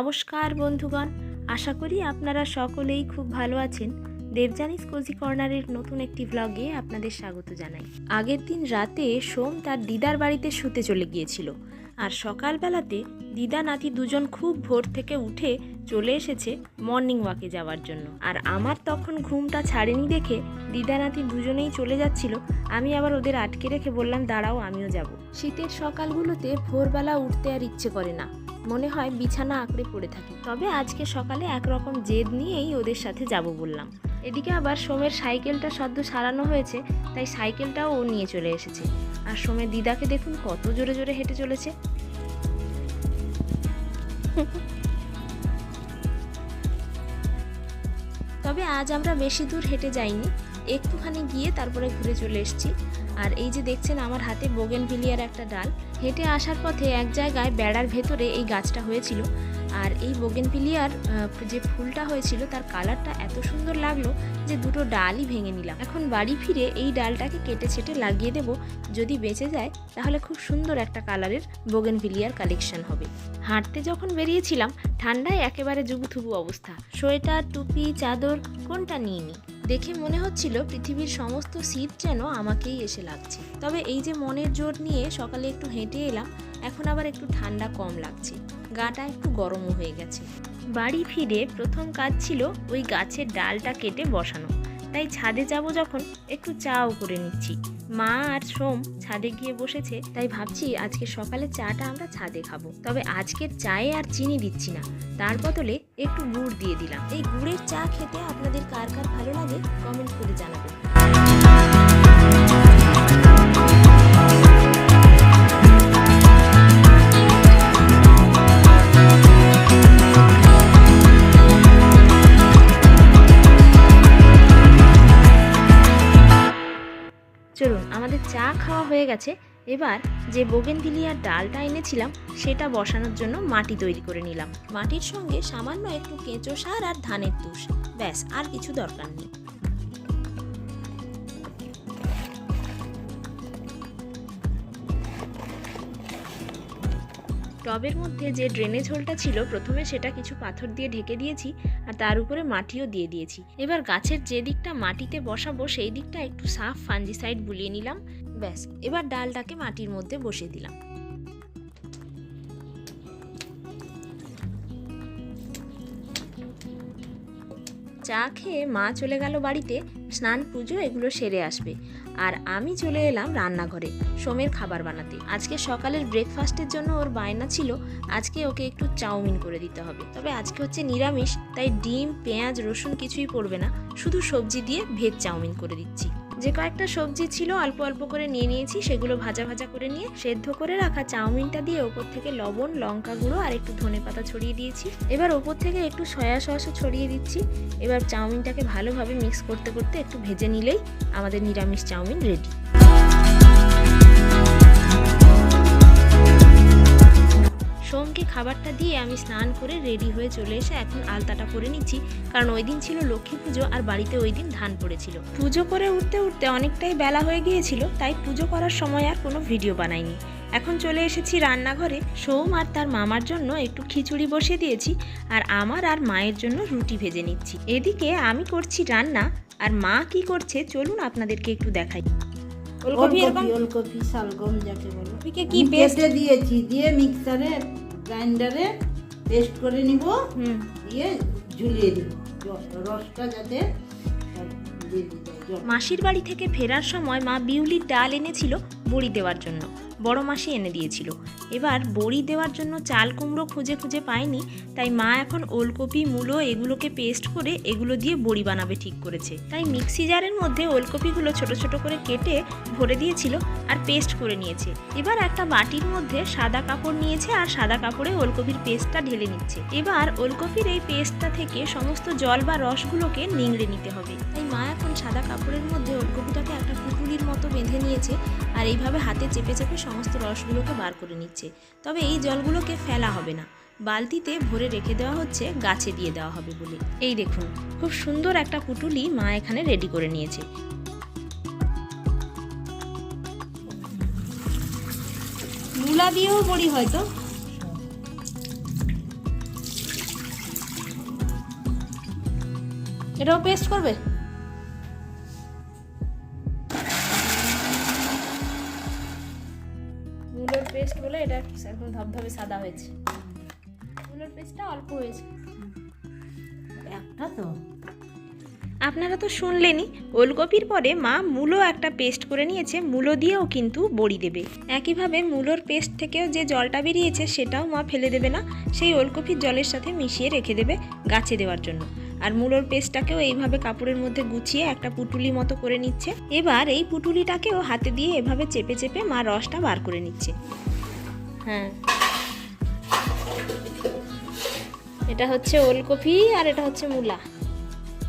নমস্কার বন্ধুগণ, আশা করি আপনারা সকলেই খুব ভালো আছেন। দেবজানিস কোজি কর্নারের নতুন একটি ব্লগে আপনাদের স্বাগত জানাই। আগের দিন রাতে সোম তার দিদার বাড়িতে শুতে চলে গিয়েছিল। আর সকালবেলাতে দিদা নাতি দুজন খুব ভোর থেকে উঠে চলে এসেছে মর্নিং ওয়াকে যাওয়ার জন্য। আর আমার তখন ঘুমটা ছাড়েনি দেখে দিদা নাতি দুজনেই চলে যাচ্ছিল। আমি আবার ওদের আটকে রেখে বললাম, দাঁড়াও, আমিও যাব। শীতের সকালগুলোতে ভোরবেলা উঠতে আর ইচ্ছে করে না। মনে হয় বিছানা আঁকড়ে পড়ে থাকি। তবে আজকে সকালে একরকম জেদ নিয়েই ওদের সাথে যাব বললাম। এদিকে আবার সোমের সাইকেলটা সদ্য সারানো হয়েছে, তাই সাইকেলটাও ও নিয়ে চলে এসেছে। আর সোমের দিদাকে দেখুন কত জোরে জোরে হেঁটে চলেছে। তবে আজ আমরা বেশি দূর হেঁটে যাইনি। একটুখানি গিয়ে তারপরে ঘুরে চলে এসেছি। আর এই যে দেখছেন আমার হাতে বোগেন ভিলিয়ার একটা ডাল। হেঁটে আসার পথে এক জায়গায় বেড়ার ভেতরে এই গাছটা হয়েছিল। আর এই বোগেন পিলিয়ার যে ফুলটা হয়েছিল তার কালারটা এত সুন্দর লাগল যে দুটো ডালই ভেঙে নিলাম। এখন বাড়ি ফিরে এই ডালটাকে কেটে ছেটে লাগিয়ে দেব। যদি বেঁচে যায়, তাহলে খুব সুন্দর একটা কালারের বোগেন ভিলিয়ার কালেকশন হবে। হাঁটতে যখন বেরিয়েছিলাম, ঠান্ডায় একেবারে জুবুথুবু অবস্থা। সোয়েটার, টুপি, চাদর, কোনটা নিয়ে নিই দেখে মনে হচ্ছিল পৃথিবীর সমস্ত শীত যেন আমাকেই এসে লাগছে। তবে এই যে মনের জোর নিয়ে সকালে একটু হেঁটে এলাম, এখন আবার একটু ঠান্ডা কম লাগছে। গাটা একটু গরমও হয়ে গেছে। বাড়ি ফিরে প্রথম কাজ ছিল ওই গাছের ডালটা কেটে বসানো। তাই ছাদে যাব যখন একটু চাও করে নিচ্ছি। মা আর সোম ছাদে গিয়ে বসেছে, তাই ভাবছি আজকে সকালে চাটা আমরা ছাদে খাব। তবে আজকের চায়ে আর চিনি দিচ্ছি না। তার বদলে একটু গুড় দিয়ে দিলাম। এই গুড়ের চা খেতে আপনাদের কার কার ভালো লাগে? কমেন্ট করে জানাবেন। চলুন, আমাদের চা খাওয়া হয়ে গেছে। এবার যে বোগেনভিলিয়ার ডালটা এনেছিলাম, সেটা বসানোর জন্য মাটি তৈরি করে নিলাম। মাটির সঙ্গে সামান্য একটু কেঁচো সার আর ধানের তুষ। ব্যাস, আর কিছু দরকার নেই। টবের মধ্যে যে ড্রেনেজ হোলটা ছিল, প্রথমে সেটা কিছু পাথর দিয়ে ঢেকে দিয়েছি আর তার উপরে মাটিও দিয়ে দিয়েছি। এবার গাছের যে দিকটা মাটিতে বসাবো, সেই দিকটা একটু সাফ ফাঞ্জিসাইড বুলিয়ে নিলাম। ব্যাস, এবার ডালটাকে মাটির মধ্যে বসিয়ে দিলাম। চা খেয়ে মা চলে গেল বাড়িতে, স্নান, পুজো এগুলো সেরে আসবে। আর আমি চলে এলাম রান্নাঘরে, সোমের খাবার বানাতে। আজকে সকালের ব্রেকফাস্টের জন্য ওর বায়না ছিল, আজকে ওকে একটু চাউমিন করে দিতে হবে। তবে আজকে হচ্ছে নিরামিষ, তাই ডিম, পেঁয়াজ, রসুন কিছুই পড়বে না, শুধু সবজি দিয়ে ভেজ চাউমিন করে দিচ্ছি। যে কয়েকটা সবজি ছিল অল্প অল্প করে নিয়ে নিয়েছি, সেগুলো ভাজা ভাজা করে নিয়ে সেদ্ধ করে রাখা চাউমিনটা দিয়ে ওপর থেকে লবণ, লঙ্কা গুঁড়ো আর একটু ধনে পাতা ছড়িয়ে দিয়েছি। এবার ওপর থেকে একটু সয়া সসও ছড়িয়ে দিচ্ছি। এবার চাউমিনটাকে ভালোভাবে মিক্স করতে করতে একটু ভেজে নিলেই আমাদের নিরামিষ চাউমিন রেডি খাবারটা দিয়ে আমি স্নান করে রেডি হয়ে চলে এসে এখন আলতাটা করে নিচ্ছি। কারণ ওই দিন ছিল লক্ষ্মী পুজো আর বাড়িতে ওই দিন ধান পড়েছিল। পুজো করে উঠতে উঠতে অনেকটাই বেলা হয়ে গিয়েছিল তাই পুজো করার সময় আর কোনো ভিডিও বানাইনি। এখন চলে এসেছি রান্নাঘরে। সৌম আর তার মামার জন্য একটু খিচুড়ি বসিয়ে দিয়েছি আর আমার আর মায়ের জন্য রুটি ভেজে নিচ্ছি। এদিকে আমি করছি রান্না আর মা কি করছে চলুন আপনাদেরকে একটু দেখাই। ওলকপি ওলকপি শালগম যাকে বলো। কি কেটে দিয়েছি দিয়ে মিক্সারে গ্রাইন্ডারে পেস্ট করে নিব। দিয়ে ঝুলিয়ে দিব। রসটা যাতে। মাসির বাড়ি থেকে ফেরার সময় মা বিউলির ডাল এনেছিল। বড়ি দেওয়ার জন্য। বড় মাসি এনে দিয়েছিল। এবার বড়ি দেওয়ার জন্য চাল কুমড়ো খুঁজে খুঁজে পায়নি, তাই মা এখন ওলকপি, মূলো এগুলোকে পেস্ট করে এগুলো দিয়ে বড়ি বানাবে ঠিক করেছে। তাই মিক্সি জারের মধ্যে ওলকপিগুলো ছোট ছোট করে কেটে ভরে দিয়েছিল আর পেস্ট করে নিয়েছে। এবার একটা বাটির মধ্যে সাদা কাপড় নিয়েছে আর সাদা কাপড়ে ওলকপির পেস্টটা ঢেলে নিচ্ছে। এবার ওলকপির এই পেস্টটা থেকে সমস্ত জল বা রসগুলোকে নিংড়ে নিতে হবে। তাই মা এখন সাদা কাপড়ের মধ্যে ওলকপিটাকে একটা পুটুলির মতো বেঁধে নিয়েছে আর এইভাবে হাতে চেপে চেপে সমস্ত রসগুলোকে বার করে নিচ্ছে। তবে এই জলগুলোকে ফেলা হবে না। বালতিতে ভরে রেখে দেওয়া হচ্ছে, গাছে দিয়ে দেওয়া হবে বলে। এই দেখুন, খুব সুন্দর একটা পুটুলি মা এখানে রেডি করে নিয়েছে। মূলা দিয়েও বড়ি হয়তো এটাও পেস্ট করবে? মূলোর পেস্ট বলে এটা একদম ধবধবে সাদা হয়েছে। মূলোর পেস্টটা অল্প হয়েছে। একটা তো। আপনারা তো শুনলেনই ওলকপির পরে মা মূলো একটা পেস্ট করে নিয়েছে মূলো দিয়েও কিন্তু বড়ি দেবে। একইভাবে মূলোর পেস্ট থেকেও যে জলটা বেরিয়েছে সেটাও মা ফেলে দেবে না সেই ওলকপির জলের সাথে মিশিয়ে রেখে দেবে গাছে দেওয়ার জন্য। আর মূলোর পেস্টটাকেও এইভাবে কাপড়ের মধ্যে গুছিয়ে একটা পুটুলি মতো করে নিচ্ছে। এবার এই পুটুলিটাকেও হাতে দিয়ে এভাবে চেপে চেপে মা রসটা বার করে নিচ্ছে। হ্যাঁ। এটা হচ্ছে ওলকপি আর এটা হচ্ছে মূলা।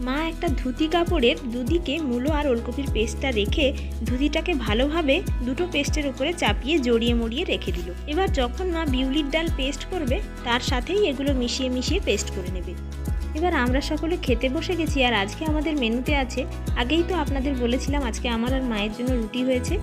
মা একটা ধুতি কাপড়ের দুদিকে মূলো আর ওলকপির পেস্টটা রেখে ধুতিটাকে ভালোভাবে দুটো পেস্টের উপরে চাপিয়ে জড়িয়ে মড়িয়ে রেখে দিল। এবার যখন মা বিউলির ডাল পেস্ট করবে, তার সাথেই এগুলো মিশিয়ে মিশিয়ে পেস্ট করে নেবে। এবার আমরা সকলে খেতে বসে গেছি আর আজকে আমাদের মেনুতে আছে, আগেই তো আপনাদের বলেছিলাম আজকে আমার আর মায়ের জন্য রুটি হয়েছে।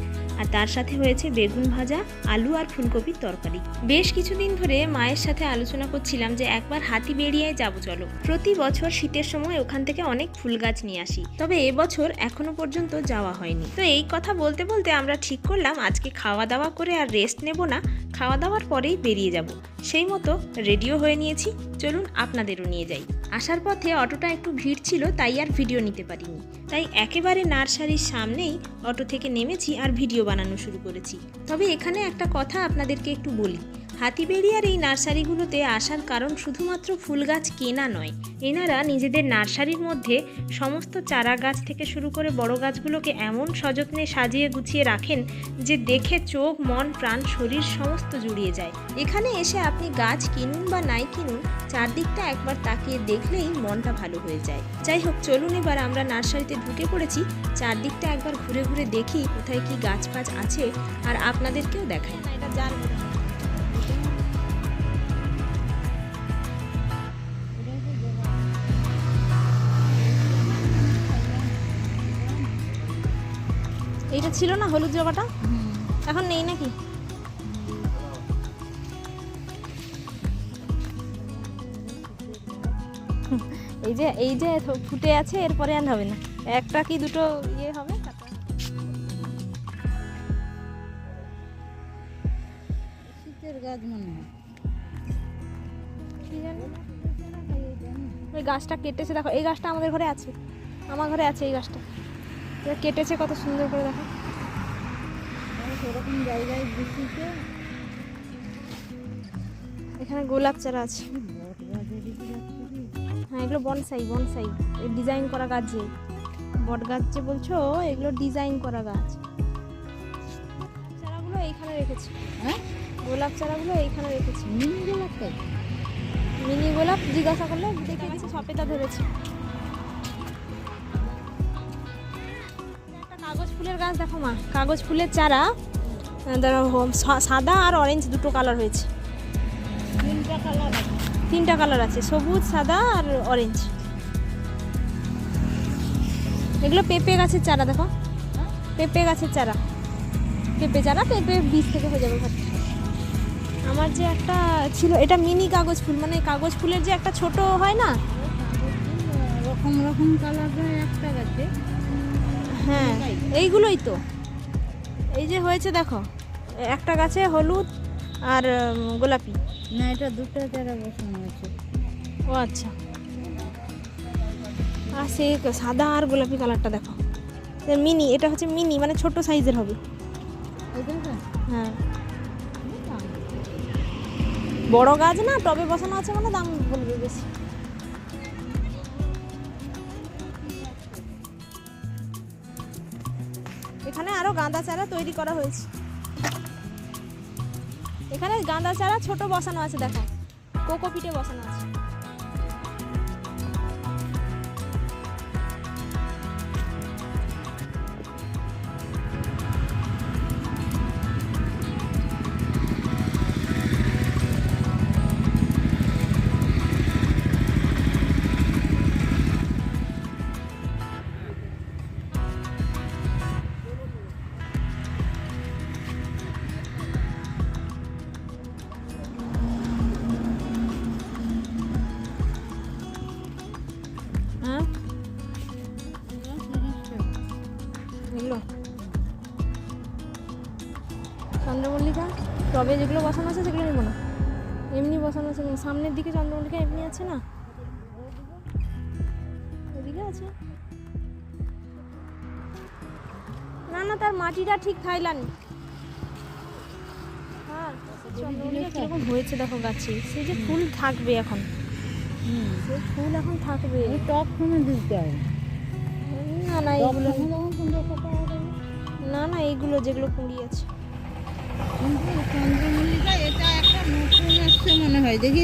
আর তার সাথে হয়েছে বেগুন ভাজা, আলু আর ফুলকপির তরকারি। বেশ কিছুদিন ধরে মায়ের সাথে আলোচনা করছিলাম যে একবার হাতি বেরিয়ে যাব, চলো। প্রতি বছর শীতের সময় ওখান থেকে অনেক ফুল গাছ নিয়ে আসি। তবে এবছর এখনও পর্যন্ত যাওয়া হয়নি। তো এই কথা বলতে বলতে আমরা ঠিক করলাম, আজকে খাওয়া দাওয়া করে আর রেস্ট নেব না। খাওয়া দাওয়ার পরেই বেরিয়ে যাব। সেই মতো রেডিও হয়ে নিয়েছি। চলুন আপনাদেরও নিয়ে যাই। আসার পথে অটোটা একটু ভিড় ছিল, তাই আর ভিডিও নিতে পারিনি। তাই একেবারে নার্সারির সামনেই অটো থেকে নেমেছি আর ভিডিও বানানো শুরু করেছি। তবে এখানে একটা কথা আপনাদেরকে একটু বলি। হাতিবেড়িয়ার এই নার্সারিগুলোতে আসার কারণ শুধুমাত্র ফুল গাছ কেনা নয়। এনারা নিজেদের নার্সারির মধ্যে সমস্ত চারা গাছ থেকে শুরু করে বড় গাছগুলোকে এমন সযত্নে সাজিয়ে গুছিয়ে রাখেন যে দেখে চোখ, মন, প্রাণ, শরীর সমস্ত জুড়িয়ে যায়। এখানে এসে আপনি গাছ কিনুন বা নাই কিনুন, চারদিকটা একবার তাকিয়ে দেখলেই মনটা ভালো হয়ে যায়। যাই হোক, চলুন এবার আমরা নার্সারিতে ঢুকে পড়েছি। চারদিকটা একবার ঘুরে ঘুরে দেখি কোথায় কি গাছ ফাছ আছে আর আপনাদেরকেও দেখাই। না এটা জাল এইটা ছিল না হলুদ জগাটা এখন নেই নাকি? এই যে এই যে ফুটে আছে এরপরে আর হবে না। একটা কি দুটো ইয়ে হবে? শীতের গাছ মনে হয়। কি জানি? ওই গাছটা কেটেছে দেখো এই গাছটা আমাদের ঘরে আছে। আমার ঘরে আছে এই গাছটা। কেটেছে কত সুন্দর করে দেখো। সেরকম জায়গায় এখানে গোলাপ চারা আছে? হ্যাঁ এগুলো বনসাই বনসাই। ডিজাইন করা গাছ যে। বট গাছ যে বলছো এগুলো ডিজাইন করা গাছ। চারাগুলো এইখানে রেখেছি। হ্যাঁ? গোলাপ চারাগুলো এইখানে রেখেছি। মিনি গোলাপটাই মিনি গোলাপ জিজ্ঞাসা করলে দেখে গেছি সপেতা ধরেছে। ফুলের গাছ দেখো মা কাগজ ফুলের চারা সাদা আর অরেঞ্জ দুটো কালার হয়েছে। তিনটা কালার তিনটা কালার আছে সবুজ সাদা আর অরেঞ্জ এগুলো পেঁপে গাছের চারা দেখো। পেঁপে গাছের চারা। পেঁপে চারা পেঁপে বীজ থেকে হয়ে যাবে ঘর আমার যে একটা ছিল এটা মিনি কাগজ ফুল মানে কাগজ ফুলের যে একটা ছোট হয় না? রকম রকম কালার একটা গাছে। হ্যাঁ এইগুলোই তো। এই যে হয়েছে দেখো একটা গাছে হলুদ আর গোলাপি। না এটা দুটো চারা বসানো আছে ও আচ্ছা। আর সে সাদা আর গোলাপি কালারটা দেখো। মিনি এটা হচ্ছে মিনি মানে ছোট সাইজের হবে। হ্যাঁ। বড় গাছ না টবে বসানো আছে মানে দাম বলবে বেশি। আরও গাঁদা চারা তৈরি করা হয়েছে। এখানে গাঁদা চারা ছোট বসানো আছে, দেখো। কোকোপিটে বসানো আছে। টবে যেগুলো বসানো আছে সেগুলো নেব না। এমনি বসানো আছে সামনের দিকে চন্দ্রমল্লিকা এমনি আছে না? ওদিকে আছে। না না তার মাটিটা ঠিক থাইলানি হ্যাঁ চন্দ্রমল্লিকা কীরকম হয়েছে দেখো গাছে। সে যে ফুল থাকবে এখন। সে ফুল এখন থাকবে। টপ কোনো দিতে হয়? না না এইগুলো না না এইগুলো যেগুলো কুড়ি আছে। কিন্তু চন্দ্রমল্লিকা এটা একটা নতুন আসছে মনে হয় দেখি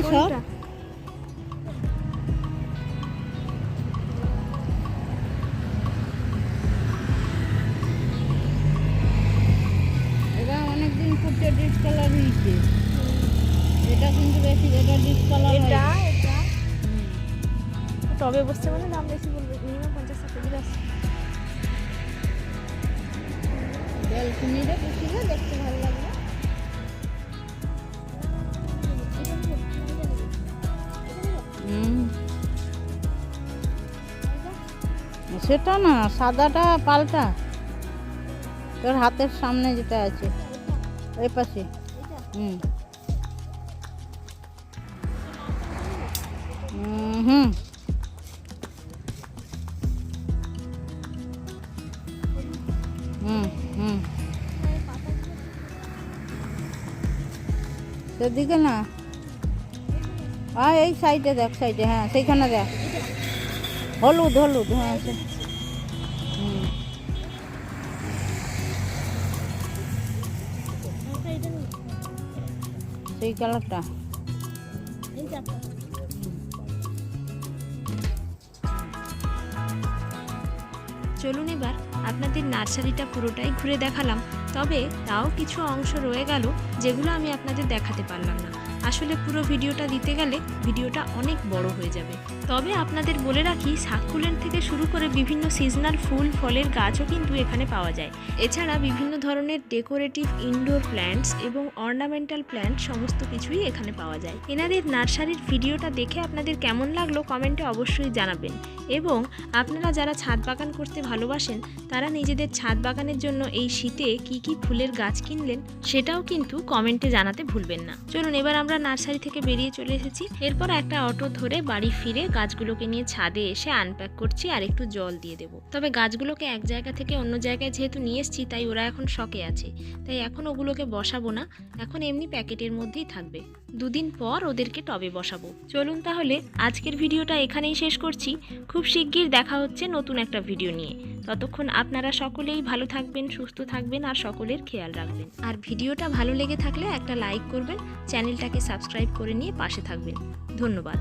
এটা অনেকদিন ফুটে ডিসকালার হয়েছে এটা কিন্তু বেশি এটা ডিসকালার এটা এটা টবে বসছে মানে দাম বেশি বলবে মিনিমাম পঞ্চাশ ষাট কেজি আছে। দেখতে সেটা না, সাদাটা পাল্টা। তোর হাতের সামনে যেটা আছে এই পাশে। হুম। হুম হুম। হুম সেদিকে না। এই সাইডে দেখ, সাইডে হ্যাঁ সেইখানে দেখ। হলুদ হলুদ হ্যাঁ সেই কালারটা। চলুন এবার আপনাদের নার্সারিটা পুরোটাই ঘুরে দেখালাম, তবে তাও কিছু অংশ রয়ে গেল যেগুলো আমি আপনাদের দেখাতে পারলাম না। আসলে পুরো ভিডিওটা দিতে গেলে ভিডিওটা অনেক বড় হয়ে যাবে। তবে আপনাদের বলে রাখি, সাকুলেন্ট থেকে শুরু করে বিভিন্ন সিজনাল ফুল, ফলের গাছও কিন্তু এখানে পাওয়া যায়। এছাড়া বিভিন্ন ধরনের ডেকোরেটিভ ইনডোর প্ল্যান্টস এবং অর্নামেন্টাল প্ল্যান্ট সমস্ত কিছুই এখানে পাওয়া যায়। এনাদের নার্সারির ভিডিওটা দেখে আপনাদের কেমন লাগল কমেন্টে অবশ্যই জানাবেন। এবং আপনারা যারা ছাদ বাগান করতে ভালোবাসেন, তারা নিজেদের ছাদ বাগানের জন্য এই শীতে কি কি ফুলের গাছ কিনলেন, সেটাও কিন্তু কমেন্টে জানাতে ভুলবেন না। চলুন, এবার আমরা নার্সারি থেকে বেরিয়ে চলে এসেছি। এরপর একটা অটো ধরে বাড়ি ফিরে গাছগুলোকে নিয়ে ছাদে এসে আনপ্যাক করছি আর একটু জল দিয়ে দেবো। তবে গাছগুলোকে এক জায়গা থেকে অন্য জায়গায় যেহেতু নিয়ে এসেছি, তাই ওরা এখন শখে আছে। তাই এখন ওগুলোকে বসাবো না, এখন এমনি প্যাকেটের মধ্যেই থাকবে। দুদিন পর ওদেরকে টবে বসাবো। চলুন তাহলে, আজকের ভিডিওটা এখানেই শেষ করছি। খুব শিগগির দেখা হচ্ছে নতুন একটা ভিডিও নিয়ে। ততক্ষণ আপনারা সকলেই ভালো থাকবেন, সুস্থ থাকবেন আর সকলের খেয়াল রাখবেন। আর ভিডিওটা ভালো লেগে থাকলে একটা লাইক করবেন, চ্যানেলটাকে সাবস্ক্রাইব করে নিয়ে পাশে থাকবেন। ধন্যবাদ।